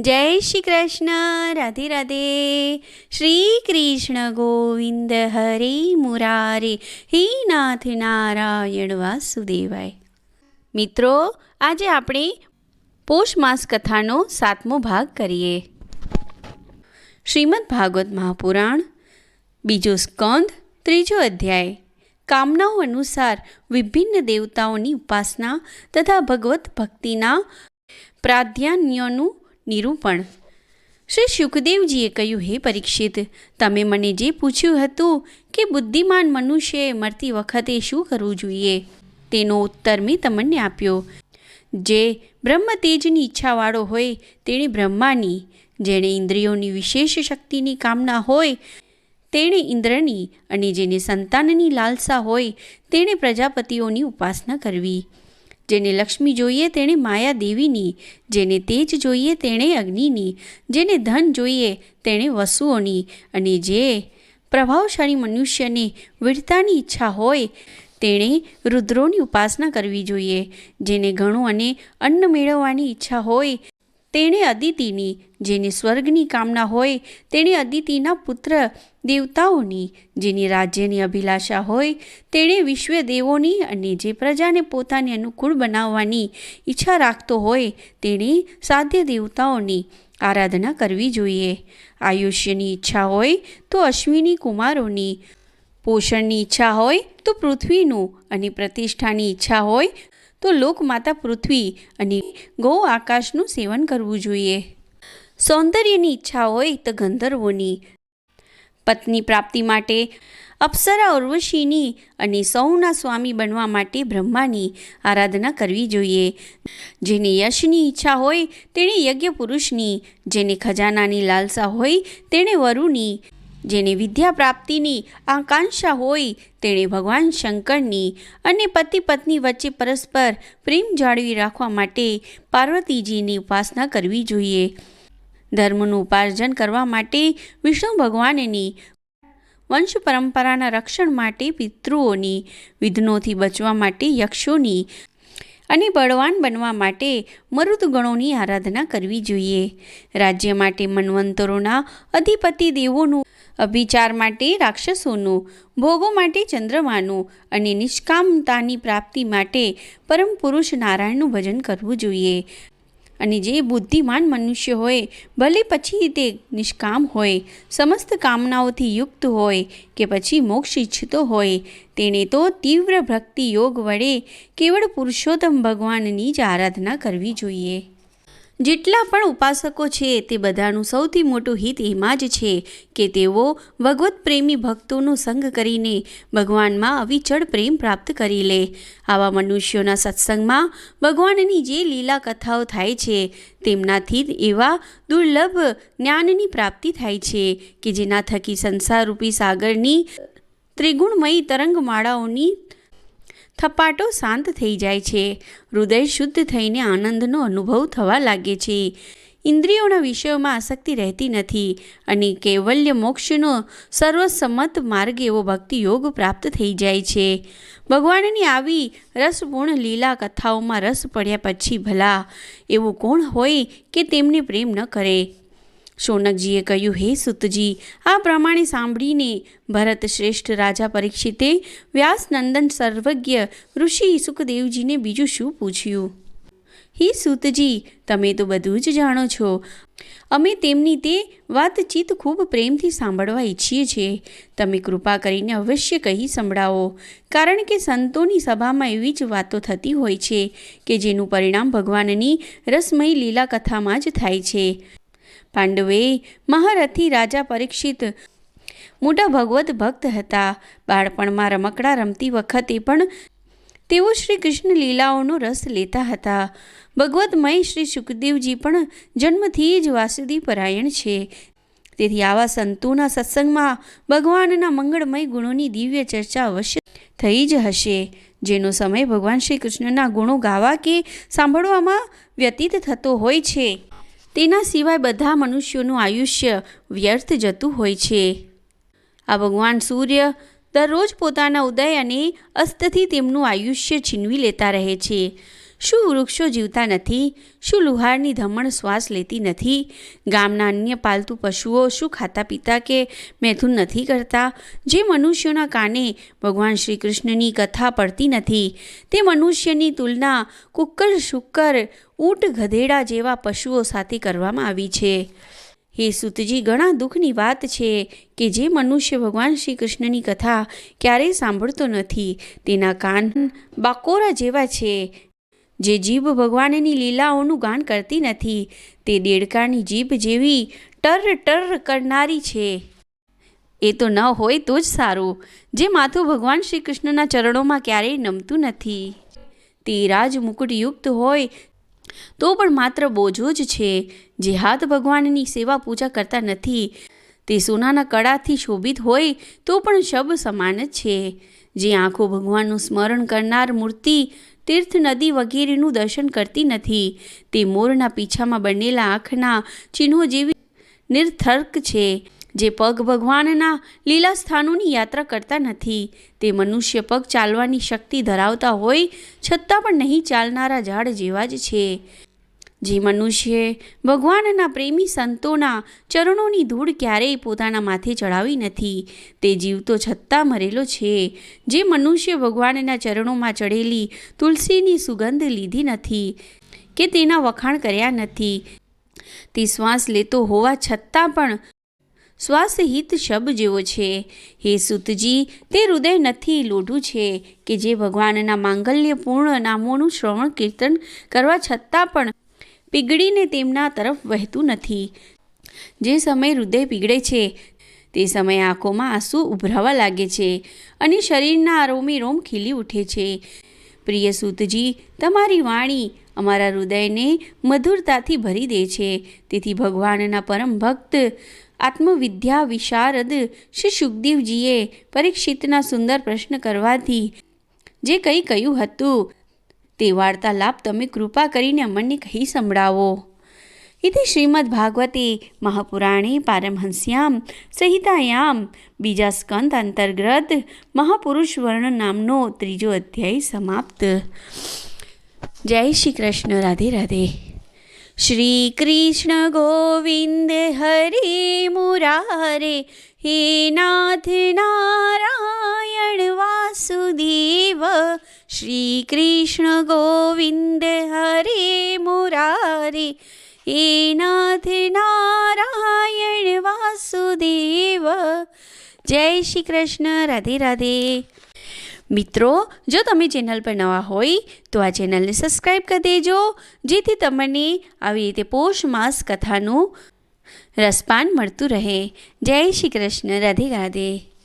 જય શ્રી કૃષ્ણ, રાધે રાધે. શ્રી કૃષ્ણ ગોવિંદ હરે મુરારે, હે નાથ નારાયણ વાસુદેવાય. મિત્રો, આજે આપણે પોષ માસ કથાનો સાતમો ભાગ કરીએ. શ્રીમદ ભાગવત મહાપુરાણ, બીજો સ્કંદ, ત્રીજો અધ્યાય. કામનાઓ અનુસાર વિભિન્ન દેવતાઓની ઉપાસના તથા ભગવત ભક્તિના પ્રાધાન્યનું નિરૂપણ શ્રી સુખદેવજીએ કહ્યું, હે પરીક્ષિત, તમે મને જે પૂછ્યું હતું કે બુદ્ધિમાન મનુષ્યએ મરતી વખતે શું કરવું જોઈએ, તેનો ઉત્તર મેં તમને આપ્યો. જે બ્રહ્મ તેજની ઈચ્છાવાળો હોય, તેણે બ્રહ્માની, જેણે ઇન્દ્રિયોની વિશેષ શક્તિની કામના હોય, તેણે ઇન્દ્રની અને જેને સંતાનની લાલસા હોય, તેણે પ્રજાપતિઓની ઉપાસના કરવી. જેને લક્ષ્મી જોઈએ તેણે માયા દેવીની, જેને તેજ જોઈએ તેણે અગ્નિની, જેને ધન જોઈએ તેણે વસુઓની. અને જે પ્રભાવશાળી મનુષ્યને વીરતાની ઈચ્છા હોય, તેણે રુદ્રોની ઉપાસના કરવી જોઈએ. જેને ઘણું અને અન્ન મેળવવાની ઈચ્છા હોય તેણે અદિતિની, જેની સ્વર્ગની કામના હોય, તેણે અદિતિના પુત્ર દેવતાઓની, જેની રાજ્યની અભિલાષા હોય, તેણે વિશ્વ દેવોની અને જે પ્રજાને પોતાને અનુકૂળ બનાવવાની ઈચ્છા રાખતો હોય, તેણે સાધ્ય દેવતાઓની આરાધના કરવી જોઈએ. આયુષ્યની ઈચ્છા હોય, તો અશ્વિની કુમારોની. પોષણની ઈચ્છા હોય, તો પૃથ્વીનું અને પ્રતિષ્ઠાની ઈચ્છા હોય તો લોકમાતા પૃથ્વી અને ગૌ આકાશનું સેવન કરવું જોઈએ. સૌંદર્યની ઈચ્છા હોય તો ગંધર્વોની. પત્ની પ્રાપ્તિ માટે અપ્સરા ઉર્વશીની અને સૌના સ્વામી બનવા માટે બ્રહ્માની આરાધના કરવી જોઈએ. જેને યશની ઈચ્છા હોય તેણે યજ્ઞ પુરુષની, જેને ખજાનાની લાલસા હોય તેણે વરુની જેને વિદ્યા પ્રાપ્તિની આકાંક્ષા હોય તેણે ભગવાન શંકરની અને પતિ પત્ની વચ્ચે પરસ્પર પ્રેમ જાળવી રાખવા માટે પાર્વતીજીની ઉપાસના કરવી જોઈએ. ધર્મનું ઉપાર્જન કરવા માટે વિષ્ણુ ભગવાનની વંશ પરંપરાના રક્ષણ માટે પિતૃઓની, વિઘ્નોથી બચવા માટે યક્ષોની અને બળવાન બનવા માટે મરુદગણોની આરાધના કરવી જોઈએ. રાજ્ય માટે મન્વંતરોના અધિપતિ દેવોનું અભિચાર માટે રાક્ષસોનું, ભોગો માટે ચંદ્રમાનું અને નિષ્કામતાની પ્રાપ્તિ માટે પરમ પુરુષ નારાયણનું ભજન કરવું જોઈએ. અને જે બુદ્ધિમાન મનુષ્ય હોય, ભલે પછી તે નિષ્કામ હોય, સમસ્ત કામનાઓથી યુક્ત હોય કે પછી મોક્ષ ઈચ્છતો હોય, તેણે તો તીવ્ર ભક્તિ યોગ વડે કેવળ પુરુષોત્તમ ભગવાનની જ આરાધના કરવી જોઈએ. જેટલા પણ ઉપાસકો છે તે બધાનું સૌથી મોટું હિત એમાં જ છે કે તેઓ ભગવત પ્રેમી ભક્તોનો સંગ કરીને ભગવાનમાં અવિચળ પ્રેમ પ્રાપ્ત કરી લે. આવા મનુષ્યોના સત્સંગમાં ભગવાનની જે લીલા કથાઓ થાય છે, તેમનાથી જ એવા દુર્લભ જ્ઞાનની પ્રાપ્તિ થાય છે કે જેના થકી સંસારરૂપી સાગરની ત્રિગુણમયી તરંગમાળાઓની થપાટો શાંત થઈ જાય છે. હૃદય શુદ્ધ થઈને આનંદનો અનુભવ થવા લાગે છે. ઇન્દ્રિયોના વિષયોમાં આસક્તિ રહેતી નથી અને કૈવલ્ય મોક્ષનો સર્વસંમત માર્ગ એવો ભક્તિ યોગ પ્રાપ્ત થઈ જાય છે. ભગવાનની આવી રસપૂર્ણ લીલા કથાઓમાં રસ પડ્યા પછી ભલા, એવું કોણ હોય કે તેમને પ્રેમ ન કરે? શૌનકજીએ કહ્યું, હે સુતજી, આ પ્રમાણે સાંભળીને ભરત શ્રેષ્ઠ રાજા પરીક્ષિતે વ્યાસનંદન સર્વજ્ઞ ઋષિ સુખદેવજીને બીજું શું પૂછ્યું? હે સુતજી, તમે તો બધું જ જાણો છો. અમે તેમની તે વાતચીત ખૂબ પ્રેમથી સાંભળવા ઈચ્છીએ છીએ. તમે કૃપા કરીને અવશ્ય કહી સંભળાવો. કારણ કે સંતોની સભામાં એવી જ વાતો થતી હોય છે કે જેનું પરિણામ ભગવાનની રસમય લીલા કથામાં જ થાય છે. પાંડવે મહારથી રાજા પરીક્ષિત. મોટા ભગવત ભક્ત હતા. બાળપણમાં રમકડા રમતી વખતે પણ તેઓ શ્રી કૃષ્ણ લીલાઓનો રસ લેતા હતા. ભગવતમય શ્રી સુખદેવજી પણ જન્મથી જ વાસુદી પરાયણ છે. તેથી આવા સંતોના સત્સંગમાં ભગવાનના મંગળમય ગુણોની દિવ્ય ચર્ચા અવશ્ય થઈ જ હશે. જેનો સમય ભગવાન શ્રી કૃષ્ણના ગુણો ગાવા કે સાંભળવામાં વ્યતીત થતો હોય છે. તેના સિવાય બધા મનુષ્યોનું આયુષ્ય વ્યર્થ જતું હોય છે. આ ભગવાન સૂર્ય દરરોજ પોતાના ઉદય અને અસ્તથી તેમનું આયુષ્ય છીનવી લેતા રહે છે. શું વૃક્ષો જીવતા નથી? શું લુહારની ધમણ શ્વાસ લેતી નથી? ગામના અન્ય પાલતુ પશુઓ શું ખાતા પીતા કે મૈથુન નથી કરતા? જે મનુષ્યોના કાને ભગવાન શ્રી કૃષ્ણની કથા પડતી નથી. તે મનુષ્યની તુલના કુક્કર શુક્કર, ઊંટ ગધેડા જેવા પશુઓ સાથે કરવામાં આવી છે. હે સુતજી, ઘણા દુઃખની વાત છે કે જે મનુષ્ય ભગવાન શ્રી કૃષ્ણની કથા ક્યારેય સાંભળતો નથી. તેના કાન બાકોરા જેવા છે. જે જીભ ભગવાનની લીલાઓનું ગાન કરતી નથી, તે દેડકાની જીભ જેવી ટર ટર કરનારી છે. એ તો ન હોય તો જ સારું, જે માથું ભગવાન શ્રી કૃષ્ણના ચરણોમાં ક્યારેય નમતું નથી. તે રાજમુકુટયુક્ત હોય, તો પણ માત્ર બોજો જ છે. જે હાથ ભગવાનની સેવા પૂજા કરતા નથી, તે સોનાના કળાથી શોભિત હોય, તો પણ શબ સમાન જ છે. જે આંખો ભગવાનનું સ્મરણ કરનાર મૂર્તિ તીર્થ નદી વગેરેનું દર્શન કરતી નથી. તે મોરના પીછામાં બનેલા આંખના ચિહ્નો જેવી નિર્થર્ક છે, જે પગ ભગવાનના લીલા સ્થાનોની યાત્રા કરતા નથી. તે મનુષ્ય પગ ચાલવાની શક્તિ ધરાવતા હોય, છતાં પણ નહીં ચાલનારા ઝાડ જેવા જ છે. જે મનુષ્ય ભગવાનના પ્રેમી સંતોના ચરણોની ધૂળ ક્યારેય પોતાના માથે ચડાવી નથી. તે જીવતો છતાં મરેલો છે. જે મનુષ્ય ભગવાનના ચરણોમાં ચડેલી તુલસીની સુગંધ લીધી નથી કે તેના વખાણ કર્યા નથી. તે શ્વાસ લેતો હોવા છતાં પણ શ્વાસહિત શબ જેવો છે. હે સુતજી, તે હૃદય નથી લોઢું છે કે જે ભગવાનના માંગલ્યપૂર્ણ નામોનું શ્રવણ કીર્તન કરવા છતાં પણ પીગળીને તેમના તરફ વહેતું નથી. જે સમય હૃદય પીગળે છે, તે સમયે આંખોમાં આંસુ ઉભરાવા લાગે છે અને શરીરના આરોમી રોમ ખીલી ઉઠે છે. પ્રિય સુતજી, તમારી વાણી અમારા હૃદયને મધુરતાથી ભરી દે છે. તેથી ભગવાનના પરમ ભક્ત, આત્મવિદ્યા વિશારદ શ્રી સુખદેવજીએ પરીક્ષિતના સુંદર પ્રશ્ન કરવાથી જે કંઈ કહ્યું હતું તે વાર્તાલાપ તમે કૃપા કરીને અમને કહી સંભળાવો. ઇતિ શ્રીમદ ભાગવતે મહાપુરાણે પારમહંસ્યામ, સહિતાયામ, બીજા સ્કંદ અંતર્ગત મહાપુરુષ વર્ણ નામનો ત્રીજો અધ્યાય સમાપ્ત. જય શ્રી કૃષ્ણ, રાધે રાધે. શ્રી કૃષ્ણ ગોવિંદ હરે મુરારે, હે નાથ નારા શ્રી કૃષ્ણ ગોવિંદ હરે મુરારી. હે નાથ નારાયણ વાસુદેવ. જય શ્રી કૃષ્ણ રાધે રાધે. મિત્રો, જો તમે ચેનલ પર નવા હોય, તો આ ચેનલને સબસ્ક્રાઈબ કરી દેજો, જેથી તમને આવી રીતે પોષ માસ કથાનું રસપાન મળતું રહે. જય શ્રી કૃષ્ણ રાધે રાધે.